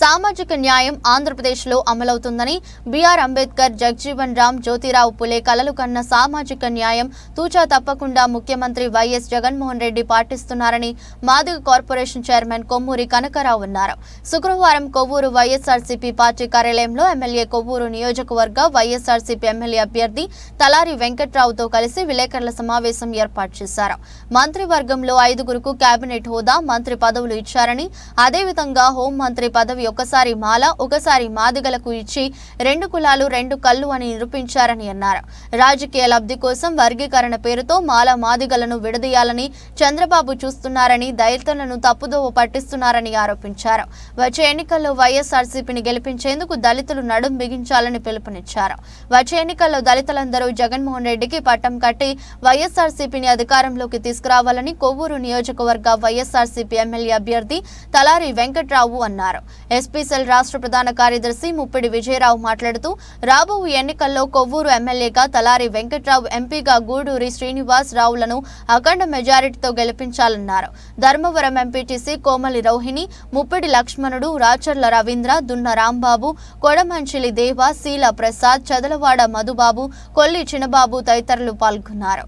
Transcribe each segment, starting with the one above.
సామాజిక న్యాయం ఆంధ్రప్రదేశ్లో అమలవుతుందని బీఆర్ అంబేద్కర్ జగ్జీవన్ రామ్ జ్యోతిరావు పులే కలలు కన్న సామాజిక న్యాయం తూచా తప్పకుండా ముఖ్యమంత్రి వైఎస్ జగన్మోహన్ రెడ్డి పాటిస్తున్నారని మాదిగ కార్పొరేషన్ చైర్మన్ కొమ్మూరి కనకరావు అన్నారు. శుక్రవారం కొవ్వూరు వైఎస్ఆర్సీపీ పార్టీ కార్యాలయంలో ఎమ్మెల్యే కొవ్వూరు నియోజకవర్గ వైఎస్ఆర్సీపీ ఎమ్మెల్యే అభ్యర్థి తలారి వెంకట్రావుతో కలిసి విలేకరుల సమావేశం ఏర్పాటు చేశారు. మంత్రివర్గంలో ఐదుగురుకు కేబినెట్ హోదా మంత్రి పదవులు ఇచ్చారని అదేవిధంగా హోంమంత్రి పదవి ఒకసారి మాల ఒకసారి మాదిగలకు ఇచ్చి రెండు కులాలు రెండు కళ్ళు అని నిరూపించారని అన్నారు. రాజకీయ లబ్ధి కోసం వర్గీకరణ పేరుతో మాల మాదిగలను విడదీయాలని చంద్రబాబు చూస్తున్నారని దళితులను తప్పుదోవ పట్టిస్తున్నారని ఆరోపించారు. వచ్చే ఎన్నికల్లో వైఎస్ఆర్సీపీని గెలిపించేందుకు దళితులు నడుం బిగించాలని పిలుపునిచ్చారు. వచ్చే ఎన్నికల్లో దళితులందరూ జగన్మోహన్ రెడ్డికి పట్టం కట్టి వైఎస్ఆర్సీపీని అధికారంలోకి తీసుకురావాలని కొవ్వూరు నియోజకవర్గ వైఎస్ఆర్సీపీ ఎమ్మెల్యే అభ్యర్థి తలారి వెంకట్రావు అన్నారు. ఎస్పీసెల్ రాష్ట్ర ప్రధాన కార్యదర్శి ముప్పిడి విజయరావు మాట్లాడుతూ రాబో ఎన్నికల్లో కొవ్వూరు ఎమ్మెల్యేగా తలారి వెంకట్రావు ఎంపీగా గూడూరి శ్రీనివాస్ రావులను అఖండ మెజారిటీతో గెలిపించాలన్నారు. ధర్మవరం ఎంపీటీసీ కోమలి రోహిణి ముప్పిడి లక్ష్మణుడు రాచర్ల రవీంద్ర దున్న రాంబాబు కొడమంచిలి దేవ శీల ప్రసాద్ చదలవాడ మధుబాబు కొల్లి చినబాబు తదితరులు పాల్గొన్నారు.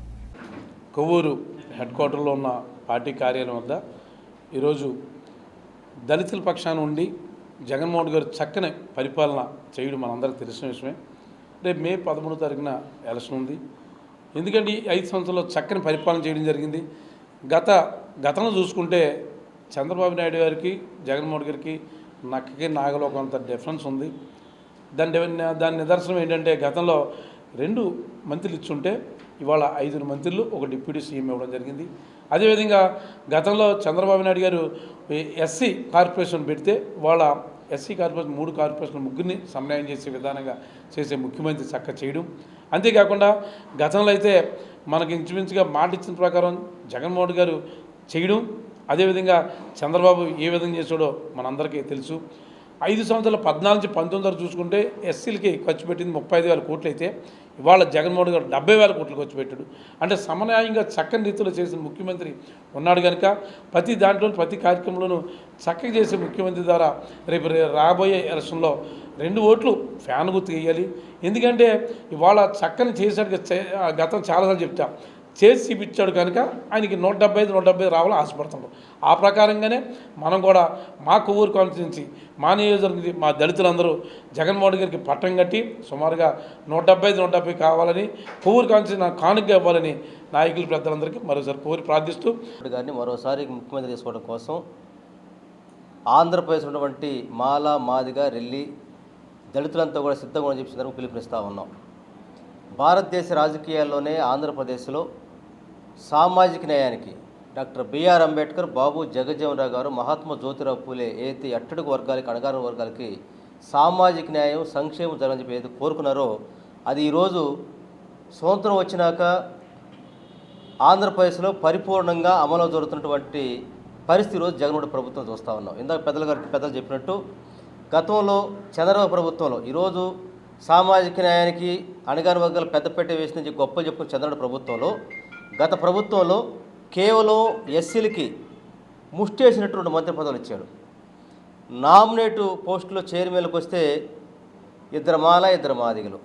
కొవ్వూరు హెడ్ క్వార్టర్లో ఉన్న పార్టీ కార్యాలయం వద్ద ఈరోజు దళితుల పక్షాన ఉండి జగన్మోహన్ గారు చక్కని పరిపాలన చేయడం మనందరికీ తెలిసిన విషయమే. రేపు మే పదమూడో తారీఖున ఎలక్షన్ ఉంది. ఎందుకంటే ఈ ఐదు సంవత్సరాల్లో చక్కని పరిపాలన చేయడం జరిగింది. గత గతంలో చూసుకుంటే చంద్రబాబు నాయుడు గారికి జగన్మోహన్ గారికి నక్కకి నాగలో కొంత డిఫరెన్స్ ఉంది. దాని దాని నిదర్శనం ఏంటంటే గతంలో రెండు మంత్రులు ఇచ్చుంటే ఇవాళ ఐదుగురు మంత్రులు ఒక డిప్యూటీ సీఎం ఇవ్వడం జరిగింది. అదేవిధంగా గతంలో చంద్రబాబు నాయుడు గారు ఎస్సీ కార్పొరేషన్ పెడితే వాళ్ళ ఎస్సీ కార్పొరేషన్ మూడు కార్పొరేషన్ ముగ్గురిని సమన్వయం చేసే విధానంగా చేసే ముఖ్యమంత్రి చక్క చేయడం. అంతేకాకుండా గతంలో అయితే మనకి ఇంచుమించుగా మాట ఇచ్చిన ప్రకారం జగన్మోహన్ గారు చేయడం. అదేవిధంగా చంద్రబాబు ఏ విధంగా చేసాడో మనందరికీ తెలుసు. ఐదు సంవత్సరాల పద్నాలుగు నుంచి పంతొమ్మిది వరకు చూసుకుంటే ఎస్సీలకి ఖర్చు పెట్టింది ముప్పై ఐదు వేల కోట్లు అయితే ఇవాళ జగన్మోహన్ గారు డెబ్బై వేల కోట్లు ఖర్చు పెట్టాడు. అంటే సమన్యాయంగా చక్కని రీతిలో చేసిన ముఖ్యమంత్రి ఉన్నాడు కనుక ప్రతి దాంట్లో ప్రతి కార్యక్రమంలోనూ చక్కగా చేసే ముఖ్యమంత్రి ద్వారా రేపు రాబోయే ఎలక్షన్లో రెండు ఓట్లు ఫ్యాన్ గుర్తు వేయాలి ఎందుకంటే ఇవాళ చక్కని చేసినట్టుగా గతం చాలాసార్లు చెప్తా చేసి చూపించాడు కనుక ఆయనకి నూట డెబ్బై ఐదు నూట డెబ్బై ఐదు రావాలని ఆశపడుతున్నాడు. ఆ ప్రకారంగానే మనం కూడా మా కొవ్వూరు కాన్స్టిట్యున్సీ మా నియోజకవర్గం మా దళితులందరూ జగన్మోహన్ గారికి పట్టం కట్టి సుమారుగా నూట డెబ్బై ఐదు నూట డెబ్బై కావాలని కొవ్వూరు కాన్స్టిట్యున్సీ నాకు కానుక ఇవ్వాలని నాయకులు పెద్దలందరికీ మరోసారి కోరి ప్రార్థిస్తూ గారిని మరోసారి ముఖ్యమంత్రి చేసుకోవడం కోసం ఆంధ్రప్రదేశ్ ఉన్నటువంటి మాల మాదిగా రెల్లి దళితులంతా కూడా సిద్ధంగా అని చెప్పి పిలుపునిస్తూ ఉన్నాం. భారతదేశ రాజకీయాల్లోనే ఆంధ్రప్రదేశ్లో సామాజిక న్యాయానికి doctor B R Ambedkar Babu Jagjivanrao garu Mahatma Jyotirao పూలే ఏదైతే అట్టడుగు వర్గాలకి అణగారిన వర్గాలకి సామాజిక న్యాయం సంక్షేమం జరగని చెప్పి ఏదైతే కోరుకున్నారో అది ఈరోజు స్వతంత్రం వచ్చినాక ఆంధ్రప్రదేశ్లో పరిపూర్ణంగా అమలు జరుగుతున్నటువంటి పరిస్థితి రోజు జగన్మోహన్ ప్రభుత్వం చూస్తూ ఉన్నాం. ఇందాక పెద్దల గారు పెద్దలు చెప్పినట్టు గతంలో చంద్రబాబు ప్రభుత్వంలో ఈరోజు సామాజిక న్యాయానికి అణగారి వర్గాలు పెద్దపేట వేసిన గొప్ప చెప్పు చంద్రబాబు ప్రభుత్వంలో గత ప్రభుత్వంలో కేవలం ఎస్సీలకి ముష్టేసినట్టు రెండు మంత్రి పదవులు ఇచ్చాడు. నామినేటు పోస్టులో చైర్మన్లకు వస్తే ఇద్దరు మాల ఇద్దరు మాదిగలు.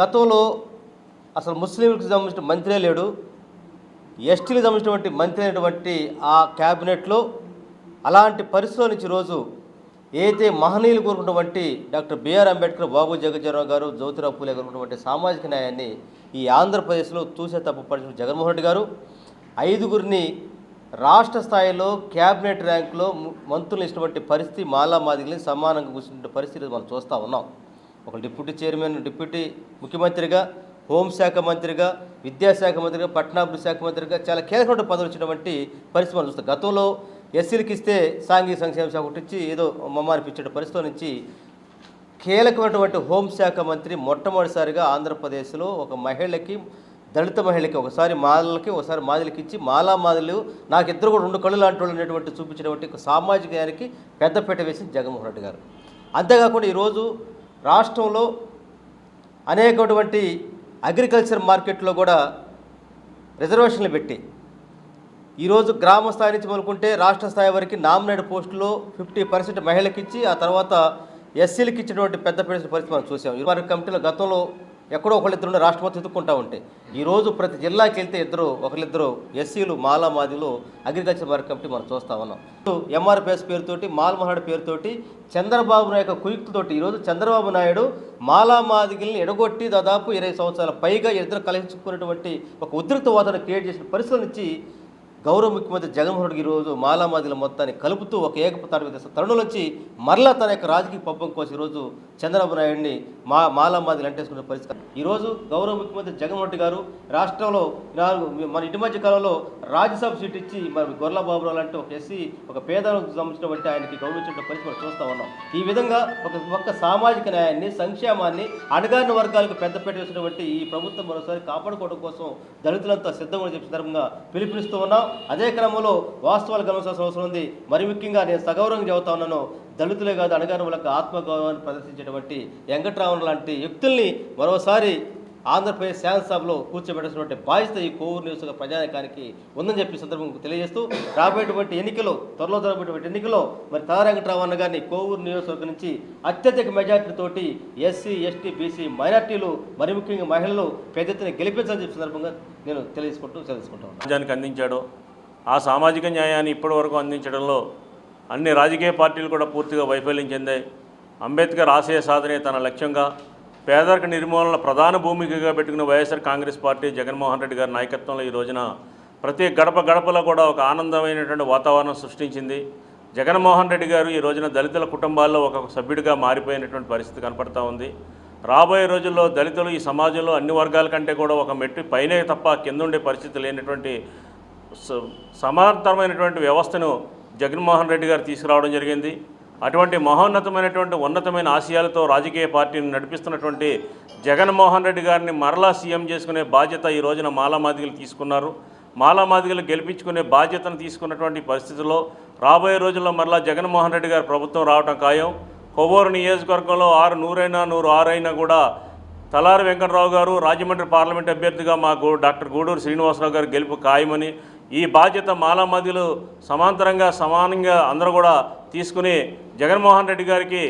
గతంలో అసలు ముస్లింలకు సంబంధించిన మంత్రే లేడు. ఎస్టీలకు సంబంధించినటువంటి మంత్రి అయినటువంటి ఆ క్యాబినెట్లో అలాంటి పరిస్థితుల నుంచి రోజు ఏదైతే మహనీయులు కోరుకున్నటువంటి doctor B R Ambedkar Babu Jagjivanrao garu Jyotirao Phule కోరుకున్నటువంటి సామాజిక న్యాయాన్ని ఈ ఆంధ్రప్రదేశ్లో తూసే తప్పుపడిన జగన్మోహన్ రెడ్డి గారు ఐదుగురిని రాష్ట్ర స్థాయిలో క్యాబినెట్ ర్యాంకులో మంత్రులు ఇచ్చినటువంటి పరిస్థితి మాలా మాదిగల్ని సమానంగా కూర్చున్న పరిస్థితి మనం చూస్తూ ఉన్నాం. ఒక డిప్యూటీ చైర్మన్ డిప్యూటీ ముఖ్యమంత్రిగా హోంశాఖ మంత్రిగా విద్యాశాఖ మంత్రిగా పట్టణాభివృద్ధి శాఖ మంత్రిగా చాలా కీలకమైన పదవులు ఇచ్చినటువంటి పరిస్థితి మనం చూస్తాం. గతంలో ఎస్సీలకు ఇస్తే సాంఘిక సంక్షేమ శాఖ ఒకటి ఇచ్చి ఏదో మమ్మానిపించే పరిస్థితి నుంచి కీలకమైనటువంటి హోంశాఖ మంత్రి మొట్టమొదటిసారిగా ఆంధ్రప్రదేశ్లో ఒక మహిళకి దళిత మహిళకి ఒకసారి మాలలకి ఒకసారి మాదిలకి ఇచ్చి మాలా మాదిలు నాకు ఇద్దరు కూడా రెండు కళ్ళు లాంటి వాళ్ళు అనేటువంటి చూపించినటువంటి ఒక సామాజిక న్యాయానికి పెద్దపీట వేసింది జగన్మోహన్ రెడ్డి గారు. అంతేకాకుండా ఈరోజు రాష్ట్రంలో అనేకటువంటి అగ్రికల్చర్ మార్కెట్లో కూడా రిజర్వేషన్లు పెట్టి ఈరోజు గ్రామ స్థాయి నుంచి మొదలుకుంటే రాష్ట్ర స్థాయి వరకు నామినేట్ పోస్టులో ఫిఫ్టీ పర్సెంట్ మహిళకిచ్చి ఇచ్చి ఆ తర్వాత ఎస్సీలకు ఇచ్చినటువంటి పెద్ద పరిస్థితి పరిస్థితి మనం చూసాం. ఈ వారి కమిటీలో గతంలో ఎక్కడో ఒకళ్ళిద్దరు రాష్ట్ర మొత్తం ఎత్తుక్కుంటా ఉంటాయి ఈ రోజు ప్రతి జిల్లాకి వెళ్తే ఇద్దరు ఒకళ్ళిద్దరు ఎస్సీలు మాలా మాదిలు అగ్రికల్చర్ వర్క్ కమిటీ మనం చూస్తా ఉన్నాం. ఎంఆర్పిఎస్ పేరుతోటి మాల్మహాడు పేరుతోటి చంద్రబాబు నాయుడు కుయుక్తితోటి ఈరోజు చంద్రబాబు నాయుడు మాలామాదిగిల్ని ఎడగొట్టి దాదాపు ఇరవై సంవత్సరాల పైగా ఇద్దరు కలిసించుకున్నటువంటి ఒక ఉద్రిక్త వాతావరణం క్రియేట్ చేసిన పరిస్థితుల నుంచి గౌరవ ముఖ్యమంత్రి జగన్మోహన్ రెడ్డి ఈరోజు మాలామాదిల మొత్తాన్ని కలుపుతూ ఒక ఏకపతాడు మీద తరుణం మరలా తన యొక్క రాజకీయ పబ్బం కోసం ఈరోజు చంద్రబాబు నాయుడిని మా మాలామాదిలు అంటేసుకునే పరిస్థితి. ఈరోజు గౌరవ ముఖ్యమంత్రి జగన్మోహన్ రెడ్డి గారు రాష్ట్రంలో నాలుగు మన ఇటు మధ్య కాలంలో రాజ్యసభ సీట్ ఇచ్చి మరి గొర్రెల బాబురావు లాంటి ఒక ఎస్సీ ఒక పేదలకు సంబంధించినటువంటి ఆయనకి గౌరవించిన పరిస్థితి మనం చూస్తూ ఉన్నాం. ఈ విధంగా ఒక ఒక్క సామాజిక న్యాయాన్ని సంక్షేమాన్ని అణగారిన వర్గాలకు పెద్దపేట వేసినటువంటి ఈ ప్రభుత్వం మరోసారి కాపాడుకోవడం కోసం దళితులంతా సిద్ధంగా చెప్పిన సందర్భంగా పిలుపునిస్తూ ఉన్నాం. అదే క్రమంలో వాస్తవాలు గమనించాల్సిన అవసరం ఉంది. మరి ముఖ్యంగా నేను సగౌరవంగా చెబుతా ఉన్నాను. దళితులే కాదు అణగారులకు వాళ్ళకి ఆత్మగౌరవాన్ని ప్రదర్శించేటువంటి వెంకట్రామన్ లాంటి వ్యక్తుల్ని మరోసారి ఆంధ్రప్రదేశ్ శాసనసభలో కూర్చోబెట్టినటువంటి బాధ్యత ఈ కోవూరు నియోజక ప్రజానికానికి ఉందని చెప్పి సందర్భం సందర్భంగా తెలియజేస్తూ రాబోయేటువంటి ఎన్నికలు త్వరలో జరగబోయేటువంటి ఎన్నికల్లో మరి తారాంకటరామన్న గారిని కోవూరు నియోజకవర్గం నుంచి అత్యధిక మెజార్టీతోటి ఎస్సీ ఎస్టీ బీసీ మైనార్టీలు మరి ముఖ్యంగా మహిళలు పెద్ద ఎత్తున గెలిపించాలని చెప్పి సందర్భంగా నేను తెలియజేసుకుంటూ తెలుసుకుంటాను అందించాడు ఆ సామాజిక న్యాయాన్ని ఇప్పటివరకు అందించడంలో అన్ని రాజకీయ పార్టీలు కూడా పూర్తిగా వైఫల్యం చెందాయి. అంబేద్కర్ ఆశయ సాధనే తన లక్ష్యంగా పేదరిక నిర్మూలన ప్రధాన భూమికగా పెట్టుకున్న YSR Congress party Jaganmohan Reddy గారి నాయకత్వంలో ఈ రోజున ప్రతి గడప గడపలో కూడా ఒక ఆనందమైనటువంటి వాతావరణం సృష్టించింది. జగన్మోహన్ రెడ్డి గారు ఈ రోజున దళితుల కుటుంబాల్లో ఒక సభ్యుడిగా మారిపోయినటువంటి పరిస్థితి కనపడతా ఉంది. రాబోయే రోజుల్లో దళితులు ఈ సమాజంలో అన్ని వర్గాల కంటే కూడా ఒక మెట్టు పైనే తప్ప కింద ఉండే పరిస్థితి లేనటువంటి సమాంతరమైనటువంటి వ్యవస్థను జగన్మోహన్ రెడ్డి గారు తీసుకురావడం జరిగింది. అటువంటి మహోన్నతమైనటువంటి ఉన్నతమైన ఆశయాలతో రాజకీయ పార్టీని నడిపిస్తున్నటువంటి జగన్మోహన్ రెడ్డి గారిని మరలా సీఎం చేసుకునే బాధ్యత ఈ రోజున మాలామాదిగలు తీసుకున్నారు. మాలామాదిగలు గెలిపించుకునే బాధ్యతను తీసుకున్నటువంటి పరిస్థితుల్లో రాబోయే రోజుల్లో మరలా జగన్మోహన్ రెడ్డి గారు ప్రభుత్వం రావడం ఖాయం. కొవ్వూరు నియోజకవర్గంలో ఆరు నూరైనా నూరు ఆరైనా కూడా తలారి వెంకటరావు గారు రాజమండ్రి పార్లమెంట్ అభ్యర్థిగా మాకు డాక్టర్ గూడూరు శ్రీనివాసరావు గారు గెలుపు ఖాయమని ఈ బాధ్యత మాలామదిలు సమాంతరంగా సమానంగా అందరూ కూడా తీసుకుని జగన్మోహన్ రెడ్డి గారికి